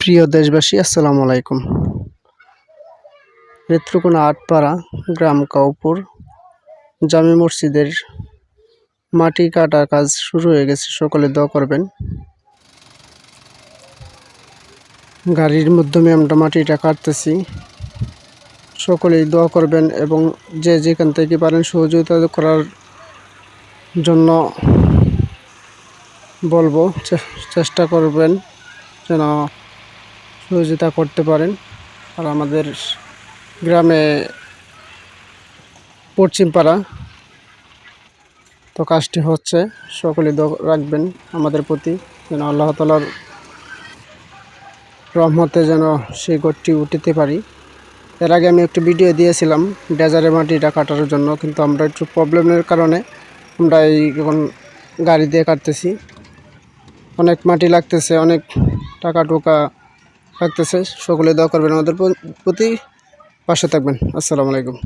প্রিয় দেশবাসী, আসসালামু আলাইকুম। নেত্রকোনা আটপাড়া গ্রাম কাউপুর জামি মসজিদের মাটি কাটার কাজ শুরু হয়ে গেছে, সকলে দোয়া করবেন। গাড়ির মাধ্যমে আমরা মাটিটা কাটতেছি। সকলেই দোয়া করবেন এবং যে যেখান থেকে পারেন সহযোগিতা করার জন্য বলব চেষ্টা করবেন যেন সহযোগিতা করতে পারেন। আর আমাদের গ্রামে পশ্চিম পাড়া তো কাজটি হচ্ছে, সকলে রাখবেন আমাদের প্রতি। যেন আল্লাহ তালার রহমতে যেন সেই গড়টি উঠিতে পারি। এর আগে আমি একটি ভিডিও দিয়েছিলাম ডেজারে মাটিটা কাটার জন্য, কিন্তু আমরা একটু প্রবলেমের কারণে আমরা এই এখন গাড়ি দিয়ে কাটতেছি। অনেক মাটি লাগতেছে, অনেক টাকা টোকা লাগতেছে সকলে দোয়া করবেন আমাদের প্রতি পাশে থাকবেন। আসসালামু আলাইকুম।